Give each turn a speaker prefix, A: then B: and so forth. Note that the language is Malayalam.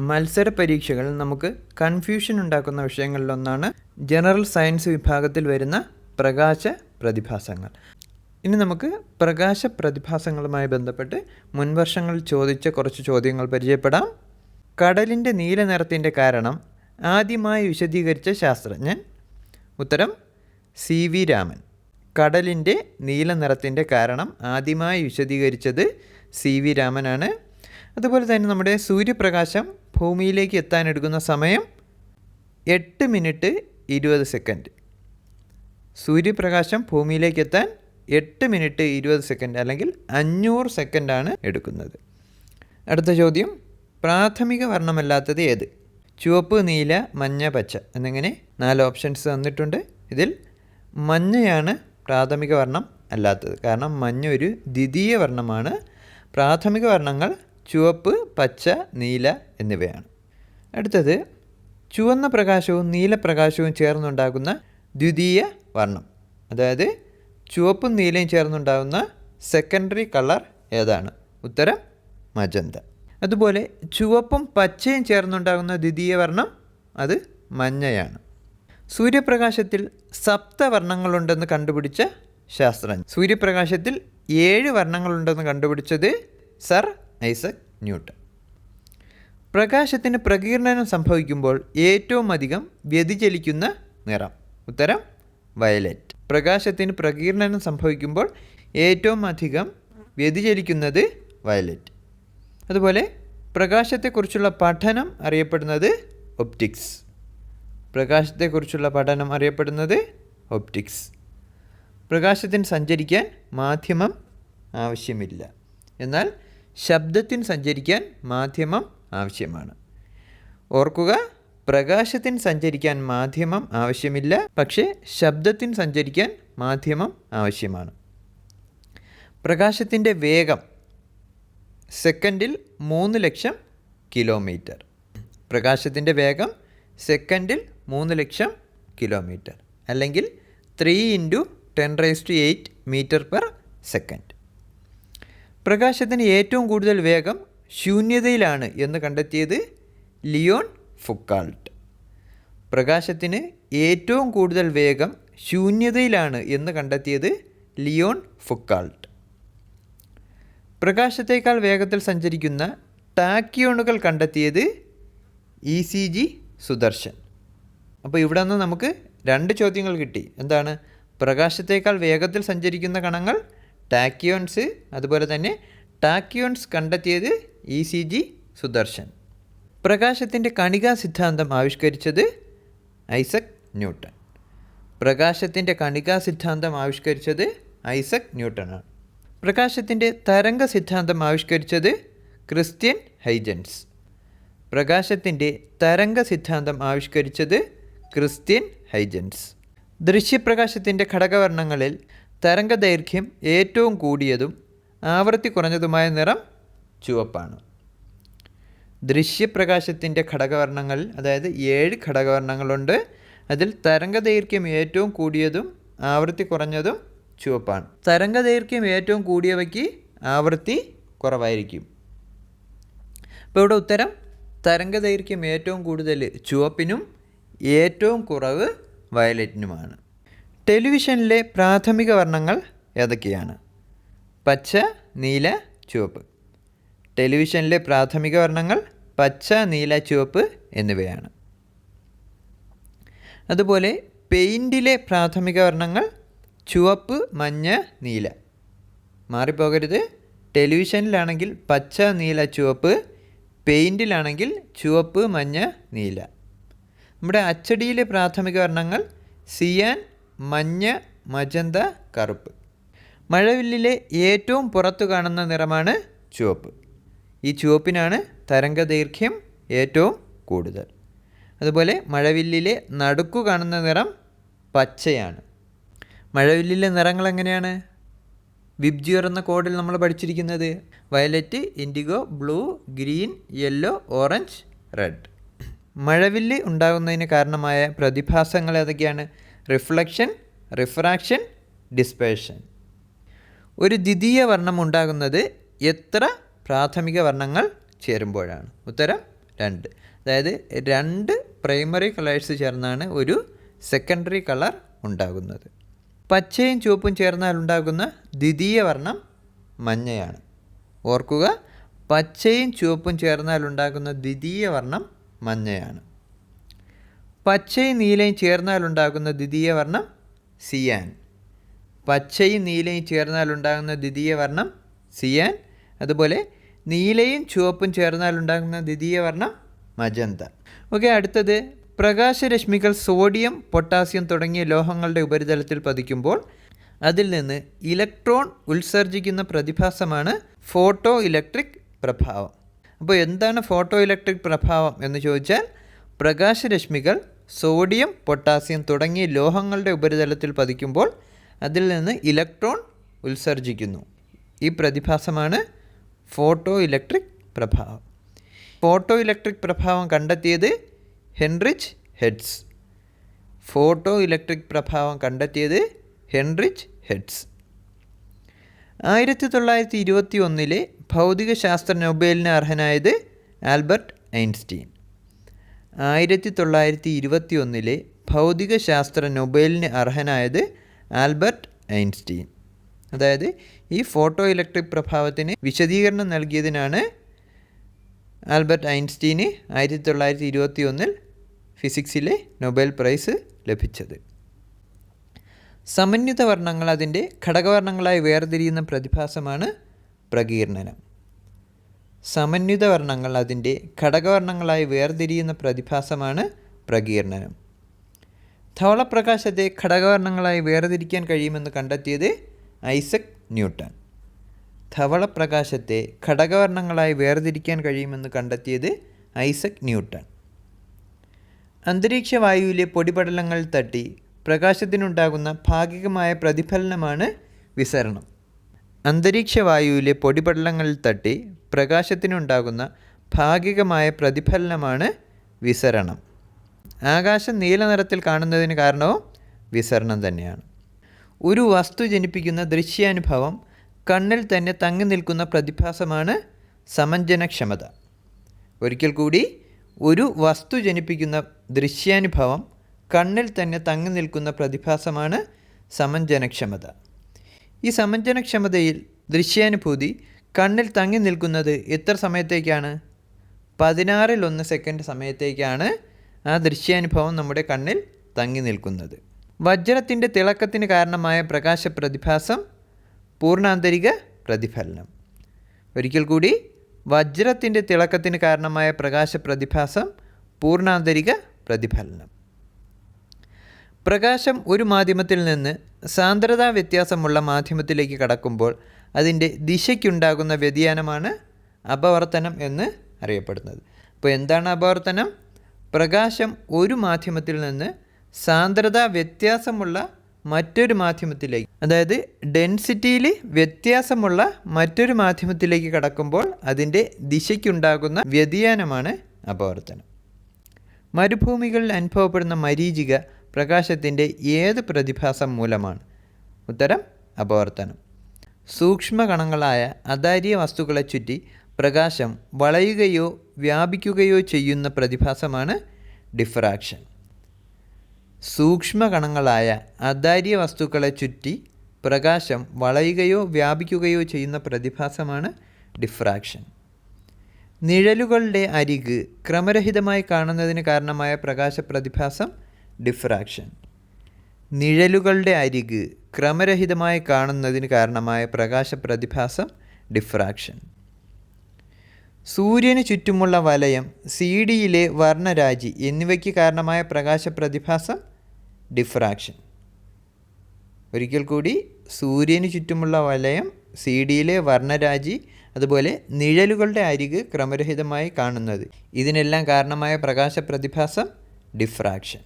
A: മത്സര പരീക്ഷകൾ നമുക്ക് കൺഫ്യൂഷൻ ഉണ്ടാക്കുന്ന വിഷയങ്ങളിലൊന്നാണ് ജനറൽ സയൻസ് വിഭാഗത്തിൽ വരുന്ന പ്രകാശ പ്രതിഭാസങ്ങൾ. ഇനി നമുക്ക് പ്രകാശ പ്രതിഭാസങ്ങളുമായി ബന്ധപ്പെട്ട് മുൻവർഷങ്ങളിൽ ചോദിച്ച കുറച്ച് ചോദ്യങ്ങൾ പരിചയപ്പെടാം. കടലിന്റെ നീല നിറത്തിന്റെ കാരണം ആദ്യമായി വിശദീകരിച്ച ശാസ്ത്രജ്ഞൻ. ഉത്തരം സി വി രാമൻ. കടലിന്റെ നീല നിറത്തിന്റെ കാരണം ആദ്യമായി വിശദീകരിച്ചത് സി വി രാമനാണ്. അതുപോലെ തന്നെ നമ്മുടെ സൂര്യപ്രകാശം ഭൂമിയിലേക്ക് എത്താൻ എടുക്കുന്ന സമയം എട്ട് മിനിറ്റ് ഇരുപത് സെക്കൻഡ് സൂര്യപ്രകാശം ഭൂമിയിലേക്ക് എത്താൻ എട്ട് മിനിറ്റ് ഇരുപത് സെക്കൻഡ് അല്ലെങ്കിൽ അഞ്ഞൂറ് സെക്കൻഡാണ് എടുക്കുന്നത്. അടുത്ത ചോദ്യം പ്രാഥമിക വർണമല്ലാത്തത് ഏത്? ചുവപ്പ് നീല മഞ്ഞ പച്ച എന്നിങ്ങനെ നാല് ഓപ്ഷൻസ് തന്നിട്ടുണ്ട്. ഇതിൽ മഞ്ഞയാണ് പ്രാഥമിക വർണം അല്ലാത്തത്. കാരണം മഞ്ഞ ഒരു ദ്വിതീയ വർണമാണ്. പ്രാഥമിക വർണങ്ങൾ ചുവപ്പ് പച്ച നീല എന്നിവയാണ്. അടുത്തത് ചുവന്ന പ്രകാശവും നീലപ്രകാശവും ചേർന്നുണ്ടാകുന്ന ദ്വിതീയ വർണം. അതായത് ചുവപ്പും നീലയും ചേർന്നുണ്ടാകുന്ന സെക്കൻഡറി കളർ ഏതാണ്? ഉത്തരം മജന്ത. അതുപോലെ ചുവപ്പും പച്ചയും ചേർന്നുണ്ടാകുന്ന ദ്വിതീയ വർണം അത് മഞ്ഞയാണ്. സൂര്യപ്രകാശത്തിൽ സപ്തവർണങ്ങളുണ്ടെന്ന് കണ്ടുപിടിച്ച ശാസ്ത്രജ്ഞൻ. സൂര്യപ്രകാശത്തിൽ ഏഴ് വർണങ്ങളുണ്ടെന്ന് കണ്ടുപിടിച്ചത് സർ ഐസക് ന്യൂട്ടൺ. പ്രകാശത്തിന് പ്രകീർണനം സംഭവിക്കുമ്പോൾ ഏറ്റവും അധികം വ്യതിചലിക്കുന്ന നിറം. ഉത്തരം വയലറ്റ്. പ്രകാശത്തിന് പ്രകീർണനം സംഭവിക്കുമ്പോൾ ഏറ്റവും അധികം വ്യതിചലിക്കുന്നത് വയലറ്റ്. അതുപോലെ പ്രകാശത്തെക്കുറിച്ചുള്ള പഠനം അറിയപ്പെടുന്നത് ഒപ്റ്റിക്സ്. പ്രകാശത്തെക്കുറിച്ചുള്ള പഠനം അറിയപ്പെടുന്നത് ഒപ്റ്റിക്സ്. പ്രകാശത്തിന് സഞ്ചരിക്കാൻ മാധ്യമം ആവശ്യമില്ല. എന്നാൽ ശബ്ദത്തിന് സഞ്ചരിക്കാൻ മാധ്യമം ആവശ്യമാണ്. ഓർക്കുക പ്രകാശത്തിന് സഞ്ചരിക്കാൻ മാധ്യമം ആവശ്യമില്ല പക്ഷേ ശബ്ദത്തിന് സഞ്ചരിക്കാൻ മാധ്യമം ആവശ്യമാണ്. പ്രകാശത്തിന്റെ വേഗം സെക്കൻഡിൽ മൂന്ന് ലക്ഷം കിലോമീറ്റർ. പ്രകാശത്തിന്റെ വേഗം സെക്കൻഡിൽ മൂന്ന് ലക്ഷം കിലോമീറ്റർ. അല്ലെങ്കിൽ three into ten raise to eight metre per second പ്രകാശത്തിന് ഏറ്റവും കൂടുതൽ വേഗം ശൂന്യതയിലാണ് എന്ന് കണ്ടെത്തിയത് ലിയോൺ ഫുക്കാൾട്ട്. പ്രകാശത്തിന് ഏറ്റവും കൂടുതൽ വേഗം ശൂന്യതയിലാണ് എന്ന് കണ്ടെത്തിയത് ലിയോൺ ഫുക്കാൾട്ട്. പ്രകാശത്തേക്കാൾ വേഗത്തിൽ സഞ്ചരിക്കുന്ന ടാക്കിയോണുകൾ കണ്ടെത്തിയത് ഇ സി ജി സുദർശൻ. അപ്പോൾ ഇവിടെ നിന്ന് നമുക്ക് രണ്ട് ചോദ്യങ്ങൾ കിട്ടി. എന്താണ്? പ്രകാശത്തേക്കാൾ വേഗത്തിൽ സഞ്ചരിക്കുന്ന കണങ്ങൾ ടാക്കിയോൺസ് അതുപോലെ തന്നെ ടാക്യോൺസ് കണ്ടെത്തിയത് ഇ സി ജി സുദർശൻ. പ്രകാശത്തിന്റെ കണികാ സിദ്ധാന്തം ആവിഷ്കരിച്ചത് ഐസക് ന്യൂട്ടൺ. പ്രകാശത്തിന്റെ കണികാ സിദ്ധാന്തം ആവിഷ്കരിച്ചത് ഐസക് ന്യൂട്ടണാണ് പ്രകാശത്തിന്റെ തരംഗ സിദ്ധാന്തം ആവിഷ്കരിച്ചത് ക്രിസ്ത്യൻ ഹൈജൻസ്. പ്രകാശത്തിന്റെ തരംഗ സിദ്ധാന്തം ആവിഷ്കരിച്ചത് ക്രിസ്ത്യൻ ഹൈജൻസ്. ദൃശ്യപ്രകാശത്തിന്റെ ഘടകവർണങ്ങളിൽ തരംഗദൈർഘ്യം ഏറ്റവും കൂടിയതും ആവൃത്തി കുറഞ്ഞതുമായ നിറം ചുവപ്പാണ്. ദൃശ്യപ്രകാശത്തിന്റെ ഘടകവർണങ്ങൾ അതായത് ഏഴ് ഘടകവർണങ്ങളുണ്ട്. അതിൽ തരംഗദൈർഘ്യം ഏറ്റവും കൂടിയതും ആവൃത്തി കുറഞ്ഞതും ചുവപ്പാണ്. തരംഗദൈർഘ്യം ഏറ്റവും കൂടിയവയ്ക്ക് ആവൃത്തി കുറവായിരിക്കും. അപ്പോൾ ഇവിടെ ഉത്തരം തരംഗദൈർഘ്യം ഏറ്റവും കൂടുതൽ ചുവപ്പിനും ഏറ്റവും കുറവ് വയലറ്റിനുമാണ്. ടെലിവിഷനിലെ പ്രാഥമിക വർണങ്ങൾ ഏതൊക്കെയാണ്? പച്ച നീല ചുവപ്പ്. ടെലിവിഷനിലെ പ്രാഥമിക വർണങ്ങൾ പച്ച നീല ചുവപ്പ് എന്നിവയാണ്. അതുപോലെ പെയിന്റിലെ പ്രാഥമിക വർണങ്ങൾ ചുവപ്പ് മഞ്ഞ നീല. മാറിപ്പോകരുത്. ടെലിവിഷനിലാണെങ്കിൽ പച്ച നീല ചുവപ്പ്. പെയിന്റിലാണെങ്കിൽ ചുവപ്പ് മഞ്ഞ നീല. നമ്മുടെ അച്ചടിയിലെ പ്രാഥമിക വർണങ്ങൾ സിയാൻ മഞ്ഞ മജന്ത കറുപ്പ്. മഴവില്ലിലെ ഏറ്റവും പുറത്തു കാണുന്ന നിറമാണ് ചുവപ്പ്. ഈ ചുവപ്പിനാണ് തരംഗദൈർഘ്യം ഏറ്റവും കൂടുതൽ. അതുപോലെ മഴവില്ലിലെ നടുക്കു കാണുന്ന നിറം പച്ചയാണ്. മഴവില്ലിലെ നിറങ്ങൾ എങ്ങനെയാണ്? വിബ്ജിയർ എന്ന കോഡിൽ നമ്മൾ പഠിച്ചിരിക്കുന്നത്. Violet indigo blue green yellow orange red. മഴവില്ല് ഉണ്ടാകുന്നതിന് കാരണമായ പ്രതിഭാസങ്ങൾ ഏതൊക്കെയാണ്? റിഫ്ലക്ഷൻ റിഫ്രാക്ഷൻ ഡിസ്പേഷൻ ഒരു ദ്വിതീയ വർണം ഉണ്ടാകുന്നത് എത്ര പ്രാഥമിക വർണങ്ങൾ ചേരുമ്പോഴാണ്. ഉത്തരം രണ്ട്. അതായത് രണ്ട് പ്രൈമറി കളേഴ്സ് ചേർന്നാണ് ഒരു സെക്കൻഡറി കളർ ഉണ്ടാകുന്നത്. പച്ചയും ചുവപ്പും ചേർന്നാൽ ഉണ്ടാകുന്ന ദ്വിതീയ വർണം മഞ്ഞയാണ്. ഓർക്കുക പച്ചയും ചുവപ്പും ചേർന്നാൽ ഉണ്ടാകുന്ന ദ്വിതീയ വർണം മഞ്ഞയാണ്. പച്ചയും നീലയും ചേർന്നാലുണ്ടാകുന്ന ദ്വിതീയ വർണം സിയാൻ. പച്ചയും നീലയും ചേർന്നാലുണ്ടാകുന്ന ദ്വിതീയ വർണം സിയാൻ. അതുപോലെ നീലയും ചുവപ്പും ചേർന്നാലുണ്ടാകുന്ന ദ്വിതീയ വർണം മജന്ത. ഓക്കെ അടുത്തത് പ്രകാശരശ്മികൾ സോഡിയം പൊട്ടാസ്യം തുടങ്ങിയ ലോഹങ്ങളുടെ ഉപരിതലത്തിൽ പതിക്കുമ്പോൾ അതിൽ നിന്ന് ഇലക്ട്രോൺ ഉത്സർജിക്കുന്ന പ്രതിഭാസമാണ് ഫോട്ടോ ഇലക്ട്രിക് പ്രഭാവം. അപ്പോൾ എന്താണ് ഫോട്ടോ ഇലക്ട്രിക് പ്രഭാവം എന്ന് ചോദിച്ചാൽ പ്രകാശരശ്മികൾ സോഡിയം പൊട്ടാസ്യം തുടങ്ങിയ ലോഹങ്ങളുടെ ഉപരിതലത്തിൽ പതിക്കുമ്പോൾ അതിൽ നിന്ന് ഇലക്ട്രോൺ ഉത്സർജിക്കുന്നു. ഈ പ്രതിഭാസമാണ് ഫോട്ടോ ഇലക്ട്രിക് പ്രഭാവം. ഫോട്ടോ ഇലക്ട്രിക് പ്രഭാവം കണ്ടെത്തിയത് ഹെൻറിച്ച് ഹെഡ്സ്. ഫോട്ടോ ഇലക്ട്രിക് പ്രഭാവം കണ്ടെത്തിയത് ഹെൻറിച്ച് ഹെഡ്സ്. ആയിരത്തി തൊള്ളായിരത്തി ഇരുപത്തി ഒന്നിലെ ഭൗതികശാസ്ത്ര നൊബേലിന് അർഹനായത് ആൽബർട്ട് ഐൻസ്റ്റീൻ. ആയിരത്തി തൊള്ളായിരത്തി ഇരുപത്തി ഒന്നിലെ ഭൗതികശാസ്ത്ര നൊബേലിന് അർഹനായത് ആൽബർട്ട് ഐൻസ്റ്റീൻ. അതായത് ഈ ഫോട്ടോ ഇലക്ട്രിക് പ്രഭാവത്തിന് വിശദീകരണം നൽകിയതിനാണ് ആൽബർട്ട് ഐൻസ്റ്റീന് ആയിരത്തി തൊള്ളായിരത്തി ഇരുപത്തി ഒന്നിൽ ഫിസിക്സിലെ നൊബേൽ പ്രൈസ് ലഭിച്ചത്. സമന്വിത വർണങ്ങൾ അതിന്റെ ഘടകവർണങ്ങളായി വേർതിരിയുന്ന പ്രതിഭാസമാണ് പ്രകീർണനം. സമന്വിത വർണങ്ങൾ അതിന്റെ ഘടകവർണങ്ങളായി വേർതിരിയുന്ന പ്രതിഭാസമാണ് പ്രകീർണനം. ധവളപ്രകാശത്തെ ഘടകവർണങ്ങളായി വേർതിരിക്കാൻ കഴിയുമെന്ന് കണ്ടെത്തിയത് ഐസക് ന്യൂട്ടൺ. ധവളപ്രകാശത്തെ ഘടകവർണങ്ങളായി വേർതിരിക്കാൻ കഴിയുമെന്ന് കണ്ടെത്തിയത് ഐസക് ന്യൂട്ടൺ. അന്തരീക്ഷ വായുവിലെ പൊടിപടലങ്ങൾ തട്ടി പ്രകാശത്തിനുണ്ടാകുന്ന ഭാഗികമായ പ്രതിഫലനമാണ് വിസരണം. അന്തരീക്ഷ വായുവിലെ പൊടിപടലങ്ങളിൽ തട്ടി പ്രകാശത്തിനുണ്ടാകുന്ന ഭാഗികമായ പ്രതിഫലനമാണ് വിസരണം. ആകാശം നീല നിറത്തിൽ കാണുന്നതിന് കാരണവും വിസരണം തന്നെയാണ്. ഒരു വസ്തു ജനിപ്പിക്കുന്ന ദൃശ്യാനുഭവം കണ്ണിൽ തന്നെ തങ്ങി നിൽക്കുന്ന പ്രതിഭാസമാണ് സമഞ്ജനക്ഷമത. ഒരിക്കൽ കൂടി ഒരു വസ്തു ജനിപ്പിക്കുന്ന ദൃശ്യാനുഭവം കണ്ണിൽ തന്നെ തങ്ങി നിൽക്കുന്ന പ്രതിഭാസമാണ് സമഞ്ജനക്ഷമത. ഈ സമഞ്ജനക്ഷമതയിൽ ദൃശ്യാനുഭൂതി കണ്ണിൽ തങ്ങി നിൽക്കുന്നത് എത്ര സമയത്തേക്കാണ്? പതിനാറിൽ ഒന്ന് സെക്കൻഡ് സമയത്തേക്കാണ് ആ ദൃശ്യാനുഭവം നമ്മുടെ കണ്ണിൽ തങ്ങി നിൽക്കുന്നത്. വജ്രത്തിന്റെ തിളക്കത്തിന് കാരണമായ പ്രകാശ പ്രതിഭാസം പൂർണാന്തരിക പ്രതിഫലനം. ഒരിക്കൽ കൂടി വജ്രത്തിന്റെ തിളക്കത്തിന് കാരണമായ പ്രകാശ പ്രതിഭാസം പൂർണാന്തരിക പ്രതിഫലനം. പ്രകാശം ഒരു മാധ്യമത്തിൽ നിന്ന് സാന്ദ്രതാ വ്യത്യാസമുള്ള മാധ്യമത്തിലേക്ക് കടക്കുമ്പോൾ അതിന്റെ ദിശയ്ക്കുണ്ടാകുന്ന വ്യതിയാനമാണ് അപവർത്തനം എന്ന് അറിയപ്പെടുന്നത്. അപ്പോൾ എന്താണ് അപവർത്തനം? പ്രകാശം ഒരു മാധ്യമത്തിൽ നിന്ന് സാന്ദ്രത വ്യത്യാസമുള്ള മറ്റൊരു മാധ്യമത്തിലേക്ക് അതായത് ഡെൻസിറ്റിയിൽ വ്യത്യാസമുള്ള മറ്റൊരു മാധ്യമത്തിലേക്ക് കടക്കുമ്പോൾ അതിന്റെ ദിശയ്ക്കുണ്ടാകുന്ന വ്യതിയാനമാണ് അപവർത്തനം. മരുഭൂമികളിൽ അനുഭവപ്പെടുന്ന മരീചിക പ്രകാശത്തിന്റെ ഏത് പ്രതിഭാസം മൂലമാണ്? ഉത്തരം അപവർത്തനം. സൂക്ഷ്മകണങ്ങളായ അതാര്യ വസ്തുക്കളെ ചുറ്റി പ്രകാശം വളയുകയോ വ്യാപിക്കുകയോ ചെയ്യുന്ന പ്രതിഭാസമാണ് ഡിഫ്രാക്ഷൻ സൂക്ഷ്മകണങ്ങളായ അതാര്യ വസ്തുക്കളെ ചുറ്റി പ്രകാശം വളയുകയോ വ്യാപിക്കുകയോ ചെയ്യുന്ന പ്രതിഭാസമാണ് ഡിഫ്രാക്ഷൻ നിഴലുകളുടെ അരിക് ക്രമരഹിതമായി കാണുന്നതിന് കാരണമായ പ്രകാശ പ്രതിഭാസം ഡിഫ്രാക്ഷൻ നിഴലുകളുടെ അരിക് ക്രമരഹിതമായി കാണുന്നതിന് കാരണമായ പ്രകാശ പ്രതിഭാസം ഡിഫ്രാക്ഷൻ സൂര്യന് ചുറ്റുമുള്ള വലയം സി ഡിയിലെ വർണരാജി എന്നിവയ്ക്ക് കാരണമായ പ്രകാശ പ്രതിഭാസം ഡിഫ്രാക്ഷൻ ഒരിക്കൽ കൂടി സൂര്യന് ചുറ്റുമുള്ള വലയം സി ഡിയിലെ വർണരാജി അതുപോലെ നിഴലുകളുടെ അരിക് ക്രമരഹിതമായി കാണുന്നത്. ഇതിനെല്ലാം കാരണമായ പ്രകാശ പ്രതിഭാസം ഡിഫ്രാക്ഷൻ